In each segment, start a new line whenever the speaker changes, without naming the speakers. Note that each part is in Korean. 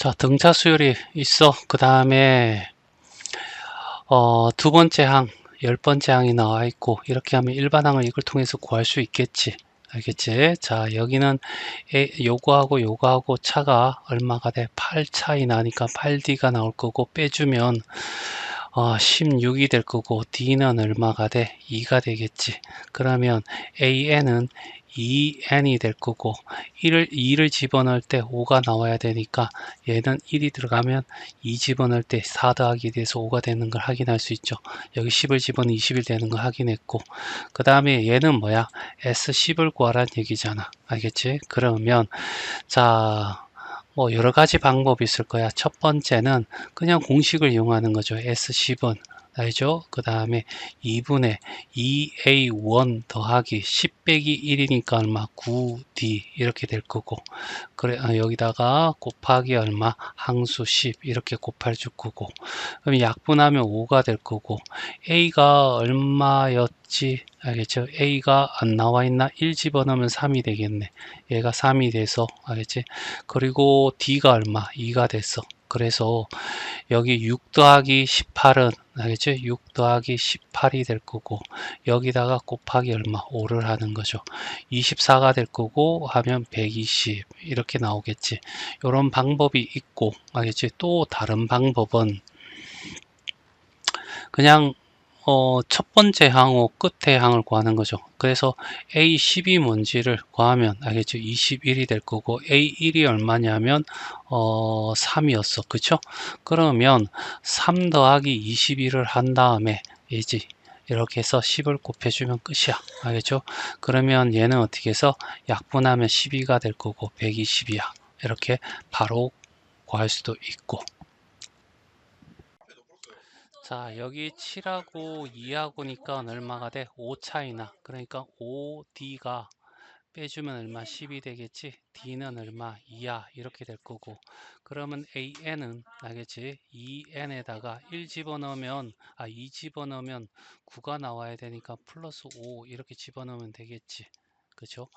자, 등차 수열이 있어. 그 다음에, 어, 두 번째 항, 열 번째 항이 나와 있고, 이렇게 하면 일반 항을 이걸 통해서 구할 수 있겠지. 알겠지? 자, 여기는 에, 요거하고 요거하고 차가 얼마가 돼? 8 차이 나니까 8D가 나올 거고, 빼주면, 어, 16이 될 거고, D는 얼마가 돼? 2가 되겠지. 그러면 AN은 2n이 될 거고 1을 2를 집어넣을 때 5가 나와야 되니까 얘는 1이 들어가면 2 집어넣을 때 4 더하기 돼서 5가 되는 걸 확인할 수 있죠. 여기 10을 집어넣으면 20이 되는 걸 확인했고 그 다음에 얘는 뭐야? S10을 구하란 얘기잖아. 알겠지? 그러면 자... 뭐 여러 가지 방법이 있을 거야. 첫 번째는 그냥 공식을 이용하는 거죠. S10은 알죠? 그 다음에 2분의 2a1 더하기 10 빼기 1이니까 얼마? 9d 이렇게 될 거고 그래 아, 여기다가 곱하기 얼마? 항수 10 이렇게 곱할 줄 거고 그럼 약분하면 5가 될 거고 a가 얼마였지? 알겠죠? a가 안 나와 있나? 1 집어넣으면 3이 되겠네 얘가 3이 돼서 알겠지? 그리고 d가 얼마? 2가 됐어 그래서 여기 6 더하기 18은 알겠죠? 6 더하기 18이 될 거고 여기다가 곱하기 얼마? 5를 하는 거죠. 24가 될 거고 하면 120 이렇게 나오겠지. 이런 방법이 있고 알겠지? 또 다른 방법은 그냥 어, 첫 번째 항호 끝에 항을 구하는 거죠. 그래서 A10이 뭔지를 구하면 알겠죠? 21이 될 거고 A1이 얼마냐면 어, 3이었어. 그쵸? 그러면 3 더하기 21을 한 다음에 이제 이렇게 해서 10을 곱해주면 끝이야. 알겠죠? 그러면 얘는 어떻게 해서 약분하면 12가 될 거고 120이야. 이렇게 바로 구할 수도 있고 자 여기 7하고 2하고니까 얼마가 돼? 5 차이나. 그러니까 5D가 빼주면 얼마? 10이 되겠지? D는 얼마? 2야 이렇게 될 거고. 그러면 AN은 알겠지? 2N에다가 1 집어넣으면 아2 집어넣으면 9가 나와야 되니까 플러스 5 이렇게 집어넣으면 되겠지. 그죠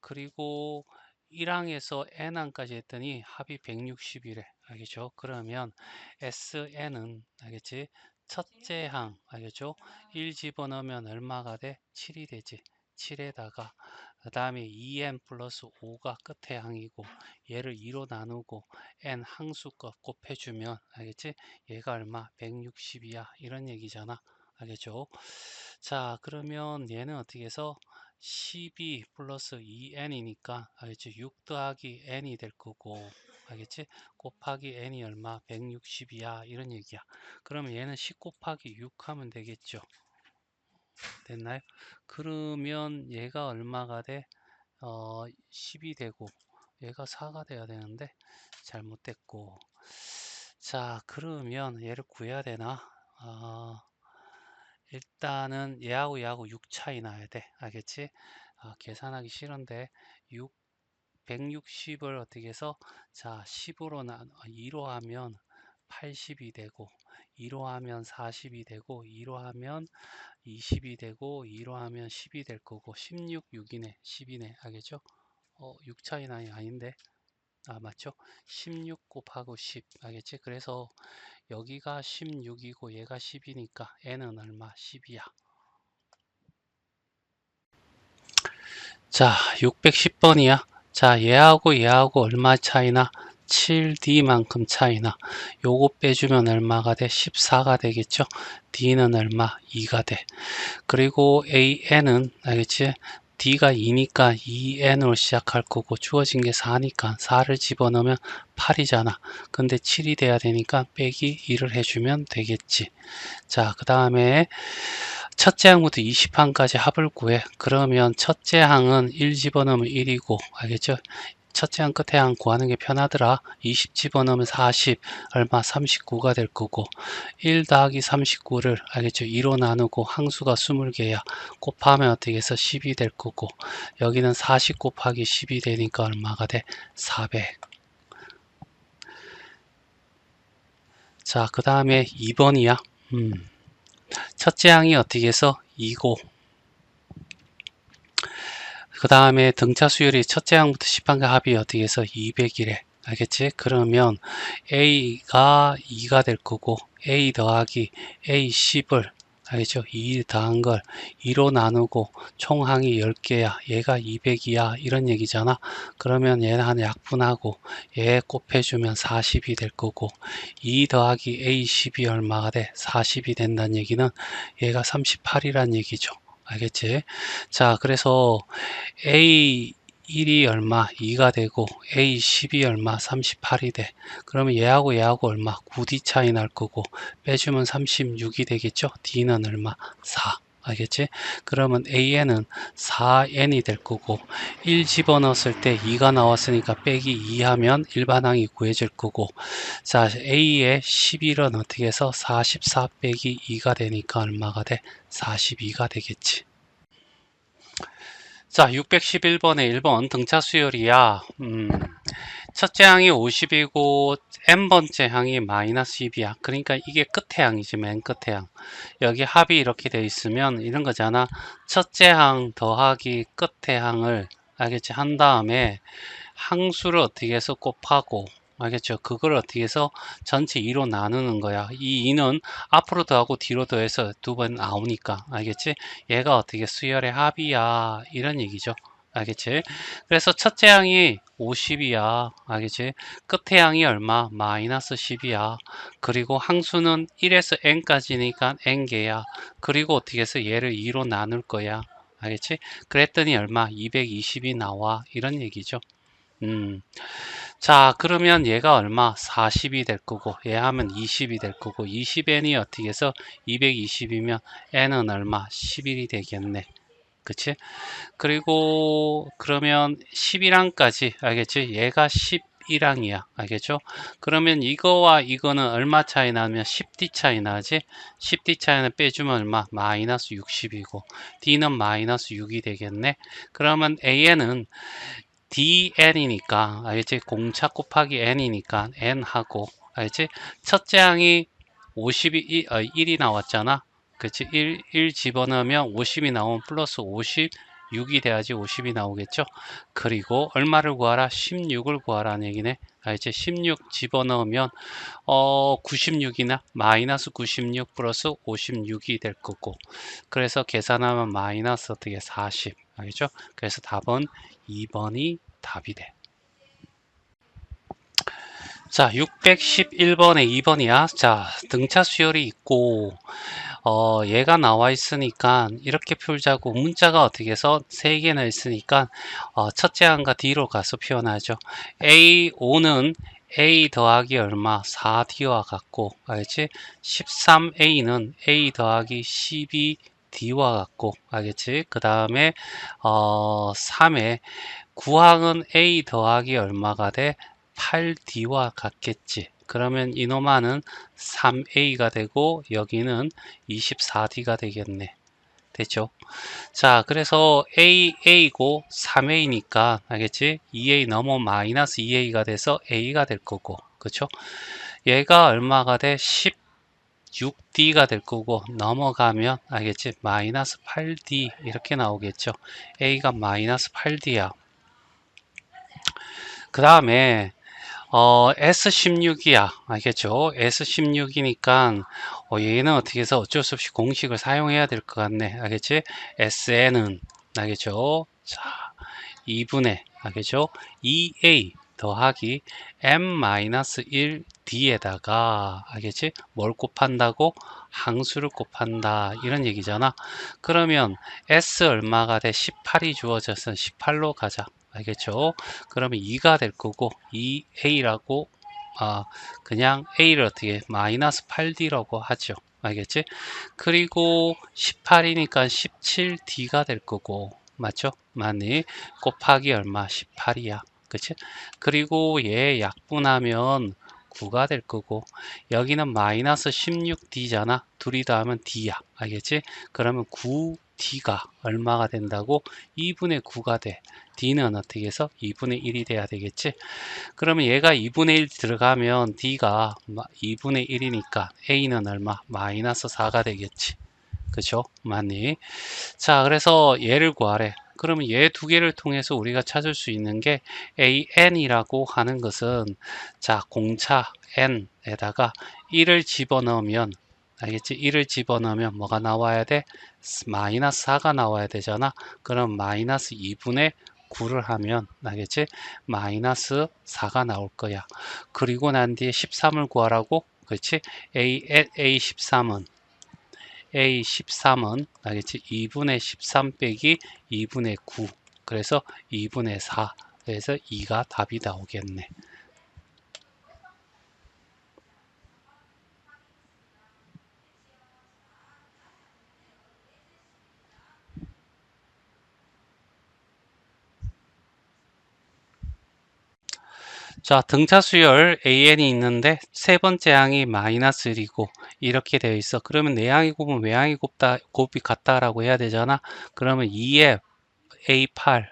그리고 1항에서 N항까지 했더니 합이 160이래. 알겠죠? 그러면 SN은 알겠지 첫째 항 알겠죠? 1 집어넣으면 얼마가 돼? 7이 되지. 7에다가 그 다음에 2n 플러스 5가 끝에 항이고 얘를 2로 나누고 n 항수값 곱해주면 알겠지? 얘가 얼마? 160이야 이런 얘기잖아. 알겠죠? 자 그러면 얘는 어떻게 해서 12 플러스 2n이니까 알겠지? 6 더하기 n이 될 거고 알겠지? 곱하기 n이 얼마? 160이야. 이런 얘기야. 그러면 얘는 10 곱하기 6 하면 되겠죠. 됐나요? 그러면 얘가 얼마가 돼? 어, 10이 되고 얘가 4가 돼야 되는데 잘못됐고 자 그러면 얘를 구해야 되나? 어, 일단은 얘하고 얘하고 6 차이 나야 돼. 알겠지? 아, 계산하기 싫은데 6 160을 어떻게 해서 자 10으로 나 2로 하면 80이 되고 2로 하면 40이 되고 2로 하면 20이 되고 2로 하면 10이 될 거고 16, 6이네 10이네 알겠죠? 어, 6 차이 나이 아닌데 아 맞죠? 16 곱하고 10 알겠지? 그래서 여기가 16이고 얘가 10이니까 n은 얼마? 10이야 자 610번이야 자, 얘하고 얘하고 얼마 차이나? 7D만큼 차이나. 요거 빼주면 얼마가 돼? 14가 되겠죠? D는 얼마? 2가 돼. 그리고 AN은, 알겠지? D가 2니까 2N으로 시작할 거고 주어진 게 4니까 4를 집어넣으면 8이잖아. 근데 7이 돼야 되니까 빼기 1을 해주면 되겠지. 자, 그 다음에 첫째 항부터 20항까지 합을 구해. 그러면 첫째 항은 1 집어넣으면 1이고, 알겠죠? 첫째 항 끝에 항 구하는 게 편하더라. 20 집어넣으면 40, 얼마 39가 될 거고 1 더하기 39를 알겠죠? 2로 나누고 항수가 20개야. 곱하면 어떻게 해서 10이 될 거고 여기는 40 곱하기 10이 되니까 얼마가 돼? 400. 자, 그 다음에 2번이야. 음. 첫째 항이 어떻게 해서 2고 그 다음에 등차 수열이 첫째 항부터 10항과 합이 어떻게 해서 200이래 알겠지? 그러면 A가 2가 될 거고 A 더하기 A 10을 알겠죠? 2 더한 걸 2로 나누고 총 항이 10개야. 얘가 200이야. 이런 얘기잖아. 그러면 얘는 한 약분하고 얘 곱해주면 40이 될 거고 2 더하기 A10이 얼마가 돼? 40이 된다는 얘기는 얘가 38이란 얘기죠. 알겠지? 자, 그래서 A 1이 얼마? 2가 되고 A 10이 얼마? 38이 돼. 그러면 얘하고 얘하고 얼마? 9D 차이 날 거고 빼주면 36이 되겠죠? D는 얼마? 4. 알겠지? 그러면 AN은 4N이 될 거고 1 집어넣었을 때 2가 나왔으니까 빼기 2 하면 일반항이 구해질 거고 자 A의 11은 어떻게 해서 44 빼기 2가 되니까 얼마가 돼? 42가 되겠지. 자, 611번에 1번 등차 수열이야. 음, 첫째 항이 50이고 n번째 항이 마이너스 2이야. 그러니까 이게 끝에 항이지, 맨 끝에 항. 여기 합이 이렇게 돼 있으면 이런 거잖아. 첫째 항 더하기 끝에 항을 알겠지? 한 다음에 항수를 어떻게 해서 곱하고 알겠죠? 그걸 어떻게 해서 전체 2로 나누는 거야. 이 2는 앞으로 더하고 뒤로 더해서 두 번 나오니까. 알겠지? 얘가 어떻게 수열의 합이야. 이런 얘기죠. 알겠지? 그래서 첫째 항이 50이야. 알겠지? 끝에 항이 얼마? 마이너스 10이야. 그리고 항수는 1에서 n까지니까 n개야. 그리고 어떻게 해서 얘를 2로 나눌 거야. 알겠지? 그랬더니 얼마? 220이 나와. 이런 얘기죠. 음. 자, 그러면 얘가 얼마? 40이 될 거고, 얘 하면 20이 될 거고, 20n이 어떻게 해서 220이면 n은 얼마? 11이 되겠네. 그치? 그리고 그러면 11항까지 알겠지? 얘가 11항이야. 알겠죠? 그러면 이거와 이거는 얼마 차이 나면 10D 차이 나지? 10D 차이는 빼주면 얼마? 마이너스 60이고 D는 마이너스 6이 되겠네. 그러면 AN은 dn이니까 알지? 공차 곱하기 n이니까 n하고 알지? 첫째 항이 50이 1, 어, 1이 나왔잖아. 그치? 1, 1 집어넣으면 50이 나오면 플러스 56이 돼야지 50이 나오겠죠? 그리고 얼마를 구하라? 16을 구하라는 얘기네. 알지? 16 집어넣으면 어 96이나 마이너스 96 플러스 56이 될 거고 그래서 계산하면 마이너스 어떻게 40 알겠죠? 그래서 답은 2번이 답이 돼. 자, 611번에 2번이야. 자, 등차 수열이 있고, 어, 얘가 나와 있으니까 이렇게 풀자고 문자가 어떻게 해서 세 개나 있으니까 어, 첫째 항과 D로 가서 표현하죠. A, 5는 A 더하기 얼마? 4D와 같고, 알지? 13A는 A 더하기 12 D와 같고, 알겠지? 그 다음에, 어, 3에 9항은 A 더하기 얼마가 돼? 8D와 같겠지. 그러면 이놈아는 3A가 되고 여기는 24D가 되겠네. 됐죠? 자, 그래서 A, A고 3A니까 알겠지? 2A 넘어 마이너스 2A가 돼서 A가 될 거고. 그쵸? 얘가 얼마가 돼? 16D가 될 거고 넘어가면 알겠지? 마이너스 8D 이렇게 나오겠죠? A가 마이너스 8D야. 그 다음에 어, S16이야. 알겠죠? S16이니까 어, 얘는 어떻게 해서 어쩔 수 없이 공식을 사용해야 될 것 같네. 알겠지? SN은 알겠죠? 자, 2분의 알겠죠? 2A 더하기 m-1d에다가 알겠지? 뭘 곱한다고? 항수를 곱한다 이런 얘기잖아 그러면 s 얼마가 돼? 18이 주어져서 18로 가자 알겠죠? 그러면 2가 될 거고 2a라고 아 그냥 a를 어떻게 마이너스 8d라고 하죠. 알겠지? 그리고 18이니까 17d가 될 거고 맞죠? 많이 곱하기 얼마? 18이야. 그치? 그리고 얘 약분하면 9가 될 거고 여기는 마이너스 16d잖아. 둘이 더하면 d야. 알겠지? 그러면 9d가 얼마가 된다고? 2분의 9가 돼. d는 어떻게 해서 2분의 1이 돼야 되겠지? 그러면 얘가 2분의 1 들어가면 d가 2분의 1이니까 a는 얼마? 마이너스 4가 되겠지. 그죠 많이 자 그래서 얘를 구하래. 그러면 얘 두 개를 통해서 우리가 찾을 수 있는 게 AN이라고 하는 것은 자 공차 N에다가 1을 집어넣으면 알겠지? 1을 집어넣으면 뭐가 나와야 돼? 마이너스 4가 나와야 되잖아. 그럼 마이너스 2분의 9를 하면 알겠지? 마이너스 4가 나올 거야. 그리고 난 뒤에 13을 구하라고? 그렇지? A, A13은 A13은 알겠지? 2분의 13 빼기 2분의 9 그래서 2분의 4 그래서 2가 답이 나오겠네. 자, 등차 수열 AN이 있는데 세 번째 항이 마이너스 1이고 이렇게 되어 있어. 그러면 내항이 곱은 외항이 곱다, 곱이 같다라고 해야 되잖아. 그러면 2에 A8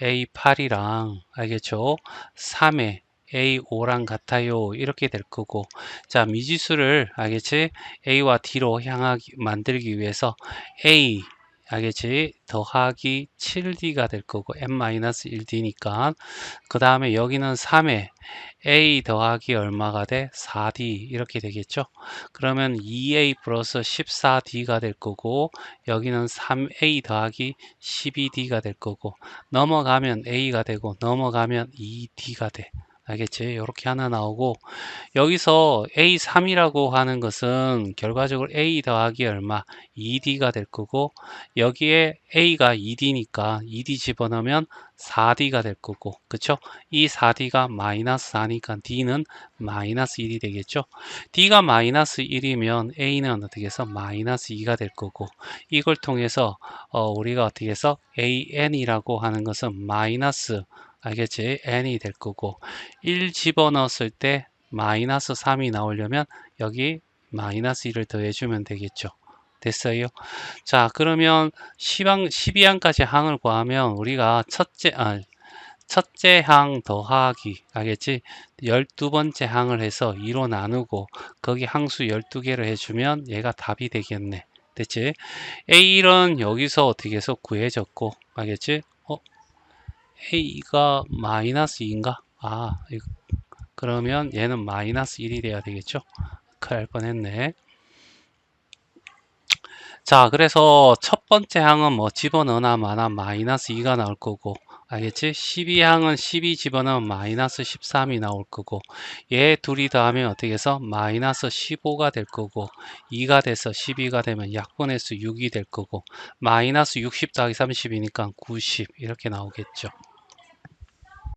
A8이랑 알겠죠? 3에 A5랑 같아요. 이렇게 될 거고. 자, 미지수를 알겠지? A와 D로 향하기 만들기 위해서 A 알겠지? 더하기 7D가 될 거고 n-1D니까 그 다음에 여기는 3에 a 더하기 얼마가 돼? 4d 이렇게 되겠죠? 그러면 2a 플러스 14d가 될 거고 여기는 3a 더하기 12d가 될 거고 넘어가면 a가 되고 넘어가면 2d가 돼 알겠지? 이렇게 하나 나오고 여기서 A3이라고 하는 것은 결과적으로 A 더하기 얼마? 2D가 될 거고 여기에 A가 2D니까 2D 집어넣으면 4D가 될 거고 그쵸? 이 4D가 마이너스 4니까 D는 마이너스 1이 되겠죠? D가 마이너스 1이면 A는 어떻게 해서 마이너스 2가 될 거고 이걸 통해서 어, 우리가 어떻게 해서 AN이라고 하는 것은 마이너스 알겠지? n이 될 거고 1 집어넣었을 때 마이너스 3이 나오려면 여기 마이너스 1을 더해주면 되겠죠. 됐어요? 자 그러면 10항, 12항까지 항을 구하면 우리가 첫째 아, 첫째 항 더하기 알겠지? 12번째 항을 해서 2로 나누고 거기 항수 12개를 해주면 얘가 답이 되겠네. 됐지? A1은 여기서 어떻게 해서 구해졌고 알겠지? 어? A가 마이너스 2인가? 아, 그러면 얘는 마이너스 1이 돼야 되겠죠? 큰일 뻔했네. 자, 그래서 첫 번째 항은 뭐 집어넣으나 마나 마이너스 2가 나올 거고, 알겠지? 12항은 12 집어넣으면 마이너스 13이 나올 거고, 얘 둘이 더하면 어떻게 해서 마이너스 15가 될 거고, 2가 돼서 12가 되면 약분의 수 6이 될 거고, 마이너스 60 더하기 30이니까 90 이렇게 나오겠죠.